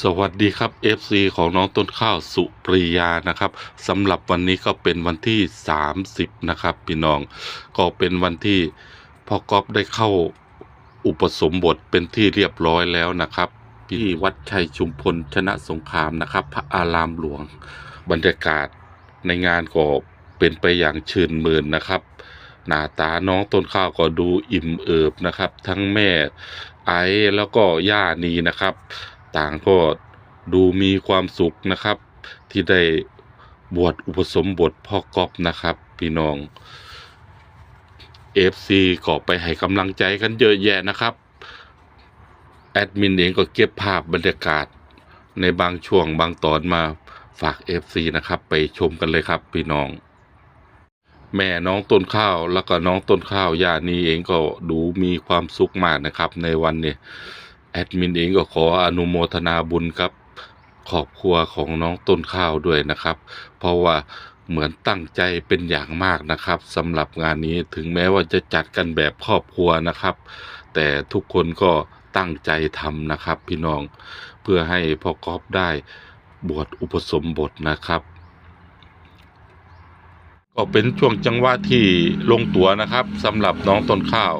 สวัสดีครับ FC ของน้องต้นข้าวสุปริยานะครับสำหรับวันนี้ก็เป็นวันที่ 30 นะครับ พี่น้องก็เป็นวันที่พ่อก๊อฟได้เข้าอุปสมบทเป็นที่เรียบร้อยแล้วนะครับ ที่วัดชัยชุมพลชนะสงครามนะครับ พระอารามหลวงบรรยากาศในงานก็เป็นไปอย่างชื่นมื่นนะครับหน้าตาน้องต้นข้าวก็ดูอิ่มเอิบนะครับ ทั้งแม่ไอแล้วก็ย่านีนะครับ ต่างก็ดูมีความสุขนะครับ ที่ได้บวชอุปสมบทพ่อก๊อฟนะครับ พี่น้อง FC ก็ไปให้กำลังใจกันเยอะแยะนะครับ แอดมินเองก็เก็บภาพบรรยากาศในบางช่วงบางตอนมาฝาก FC นะครับ ไปชมกันเลยครับพี่น้อง แม่น้องต้นข้าวแล้วก็น้องต้นข้าวย่านี้เองก็ดูมีความสุขมากนะครับ ในวันนี้ แอดมินเองก็ขออนุโมทนาบุญครับครอบครัวของน้องต้นข้าวด้วยนะครับ เพราะว่าเหมือนตั้งใจเป็นอย่างมากนะครับสำหรับงานนี้ถึงแม้ว่าจะจัดกันแบบครอบครัวนะครับ แต่ทุกคนก็ตั้งใจทำนะครับ พี่น้องเพื่อให้พ่อก๊อฟได้บวชอุปสมบทนะครับก็เป็นช่วงจังหวะที่ลงตัวนะครับสำหรับน้องต้นข้าว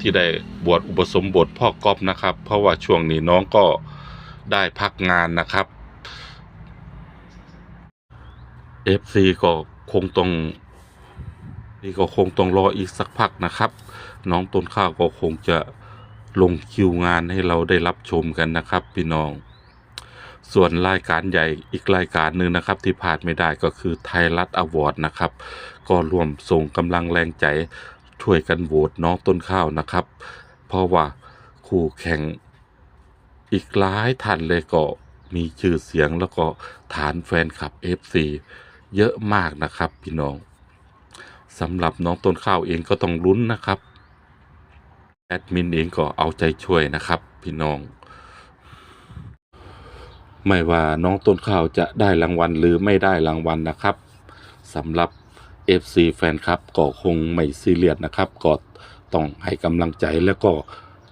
ที่ได้บวชอุปสมบทพ่อก๊อฟนะครับ เพราะว่าช่วงนี้น้องก็ได้พักงานนะครับ FC ก็คงต้องนี่ก็คงต้องรออีกสักพักนะครับ น้องต้นข้าวก็คงจะลงคิวงานให้เราได้รับชมกันนะครับ พี่น้อง ส่วนรายการใหญ่อีกรายการหนึ่งนะครับ ที่พลาดไม่ได้ก็คือไทยรัฐอวอร์ดนะครับ ก็ร่วมส่งกำลังแรงใจ ช่วยกันโหวตน้องต้นข้าวนะครับ เพราะว่าคู่แข่งอีกหลายท่านเลยก็มีชื่อเสียงแล้วก็ฐานแฟนคลับ FC เยอะมากนะครับพี่น้องสำหรับน้องต้นข้าวเองก็ต้องลุ้นนะครับแอดมินเองก็เอาใจช่วยนะครับพี่น้อง ไม่ว่าน้องต้นข้าวจะได้รางวัลหรือไม่ได้รางวัลนะครับสำหรับ FC แฟนคลับก็คงไม่ซีเรียสนะครับก็ต้องให้กำลังใจแล้วก็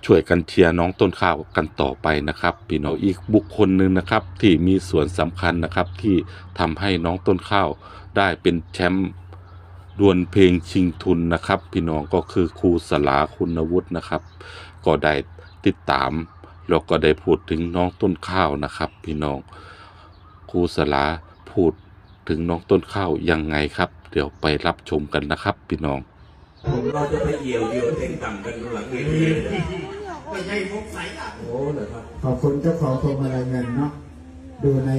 ช่วยกันเชียร์น้องต้นข้าวกันต่อไปนะครับพี่น้องอีกบุคคลหนึ่งนะครับ ที่มีส่วนสำคัญนะครับที่ทำให้น้องต้นข้าวได้เป็นแชมป์ดวลเพลงชิงทุนนะครับ พี่น้องก็คือครูสลาคุณวุฒินะครับ ก็ได้ติดตามแล้วก็ได้พูดถึงน้องต้นข้าวนะครับ พี่น้องครูสลาพูดถึงน้องต้นข้าวยังไงครับเดี๋ยวไปรับชมกันนะครับพี่น้อง ผมเราจะไปเหี่ยวเหี่ยวเต็งต่ำกันดูหลังเวทีไม่ใช่พกใสอะโอ้เหรอครับ ขอบคุณเจ้าของพวงมาลัยเงินเนาะ ดูใน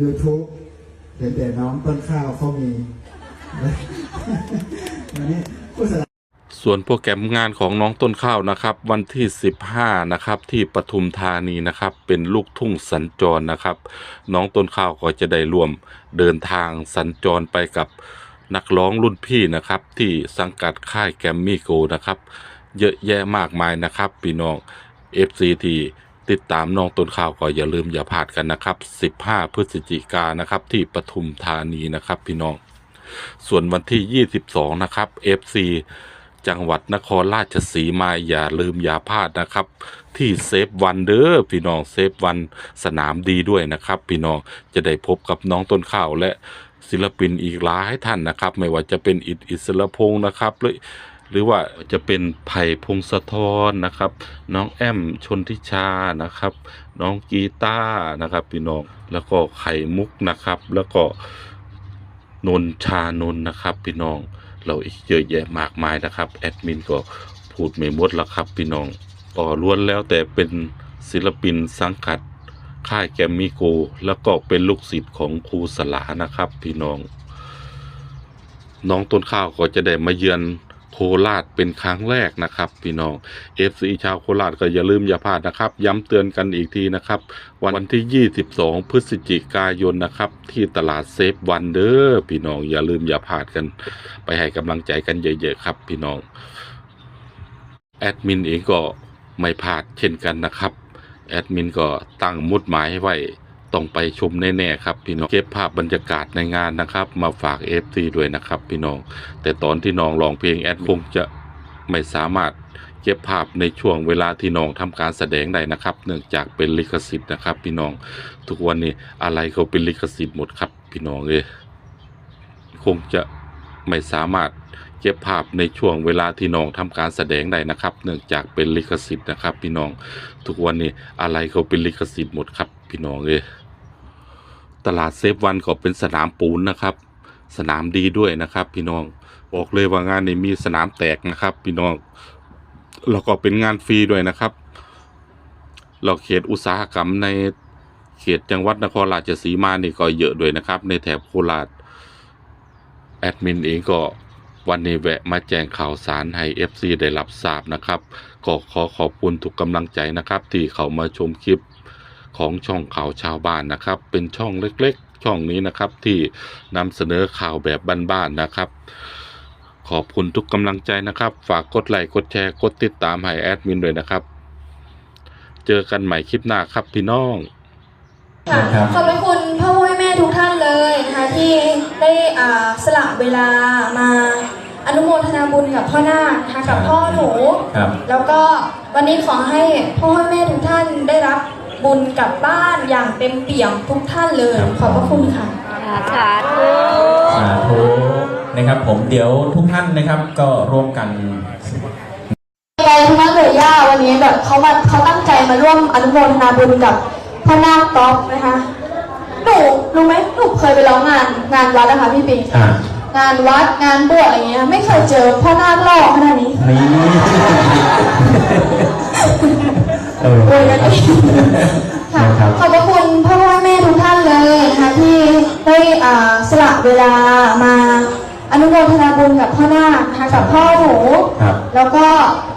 YouTube เห็นแต่น้องต้นข้าวเขามีวันนี้ผู้สละ ส่วนโปรแกรมงานของน้องต้นข้าวนะครับ วันที่ 15 นะครับที่ปทุมธานีนะครับ เป็นลูกทุ่งสัญจรนะครับ น้องต้นข้าวก็จะได้รวมเดินทางสัญจรไปกับนักร้องรุ่นพี่นะครับ ที่สังกัดค่ายแกมมี่โกนะครับ เยอะแยะมากมายนะครับพี่น้อง FC ที่ติดตามน้องต้นข้าวก็อย่าลืมอย่าพลาดกันนะครับ 15 พฤศจิกายนนะครับที่ปทุมธานีนะครับ พี่น้อง ส่วนวันที่ 22 นะครับ FC จังหวัดนครราชสีมาอย่าลืมอย่าพลาดนะครับ ที่เซฟวันเด้อพี่น้องเซฟวันสนามดีด้วยนะครับ พี่น้องจะได้พบกับน้องต้นข้าวและศิลปินอีกหลายท่านนะครับ ไม่ว่าจะเป็นอิดอิสระพงศ์นะครับหรือหรือว่าจะเป็นไผ่พงศธรนะครับ น้องแอมชนทิชานะครับ น้องกีตาร์นะครับ พี่น้องแล้วก็ไข่มุกนะครับ แล้วก็นนชานน์นะครับ พี่น้อง เราอีกเยอะแยะมากมายนะครับแอดมินก็พูดไม่หมดแล้วครับพี่น้องก็ล้วนแล้วแต่เป็นศิลปินสังกัดค่ายแกมมี่โก แล้วก็เป็นลูกศิษย์ของครูสลานะครับ พี่น้อง น้องต้นข้าวก็จะได้มาเยือน คราชเป็นครั้งแรกนะครับพี่น้อง FC ชาวโคราชก็อย่าลืมอย่าพลาดนะครับ ย้ำเตือนกันอีกทีนะครับ วันที่ 22 พฤศจิกายนนะครับ ที่ตลาดเซฟวันเดอร์พี่น้องอย่าลืมอย่าพลาดกัน ไปให้กำลังใจกันเยอะๆครับ พี่น้องแอดมินเองก็ไม่พลาดเช่นกันนะครับแอดมินก็ตั้งมุดหมายไว้ ต้องไปชมแน่ๆครับพี่น้องเก็บภาพบรรยากาศในงานนะครับ มาฝากเอฟซีด้วยนะครับพี่น้อง แต่ตอนที่น้องร้องเพลงแอดคงจะไม่สามารถเก็บภาพในช่วงเวลาที่น้องทำการแสดงได้นะครับ เนื่องจากเป็นลิขสิทธิ์นะครับ พี่น้องทุกวันนี้อะไรเขาเป็นลิขสิทธิ์หมดครับ พี่น้องเอยคงจะไม่สามารถเก็บภาพในช่วงเวลาที่น้องทำการแสดงได้นะครับ เนื่องจากเป็นลิขสิทธิ์นะครับ พี่น้องทุกวันนี้อะไรเขาเป็นลิขสิทธิ์หมดครับ พี่น้องเอย ตลาดเซฟวันก็เป็นสนามปูนนะครับ สนามดีด้วยนะครับ พี่น้องบอกเลยว่างานนี้มีสนามแตกนะครับ พี่น้องแล้วก็เป็นงานฟรีด้วยนะครับ เราเขตอุตสาหกรรมในเขตจังหวัดนครราชสีมานี่ก็เยอะด้วยนะครับ ในแถบโคราชแอดมินเองก็วันนี้แวะมาแจ้งข่าวสารให้ FC ได้รับทราบนะครับ ก็ขอขอบคุณทุกกำลังใจนะครับ ที่เขามาชมคลิป ของช่องข่าวชาวบ้านนะครับ เป็นช่องเล็กๆ ช่องนี้นะครับที่นำเสนอข่าวแบบบ้านๆนะครับ ขอบคุณทุกกำลังใจนะครับ ฝากกดไลค์กดแชร์กดติดตามให้แอดมินด้วยนะครับ เจอกันใหม่คลิปหน้าครับพี่น้องค่ะขอบพระคุณพ่อพ่อแม่ทุกท่านเลยนะคะที่ได้อ่าสละเวลามาอนุโมทนาบุญกับพ่อนาคนะคะกับพ่อหนูครับแล้วก็วันนี้ขอให้พ่อแม่ทุกท่านได้รับ บุญกลับบ้านอย่างเต็มเปี่ยมทุกท่านเลย ขอบพระคุณค่ะ สาธุสาธุนะครับผมเดี๋ยวทุกท่านนะครับก็ร่วมกันใจทั้งนั้นเลยย่าวันนี้แบบเขามาเขาตั้งใจมาร่วมอนุโมทนาบุญกับพ่อนาคต๊อกนะคะหนูรู้ไหมหนูเคยไปร้องงานงานวัดนะคะพี่ปิงอ่างานวัดงานบวชอะไรเงี้ยไม่เคยเจอพ่อนาคหล่อขนาดนี้นี่ เออโวยกันเองค่ะนะครับขอบพระคุณพ่อพ่อแม่ทุกท่านเลยนะคะที่ได้อ่าสละเวลามาอนุโมทนาบุญกับพ่อนาคนะคะกับพ่อหนูครับ แล้วก็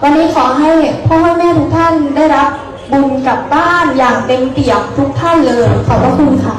วันนี้ขอให้พ่อให้แม่ทุกท่านได้รับบุญกลับบ้านอย่างเต็มเปี่ยมทุกท่านเลย ขอบพระคุณค่ะ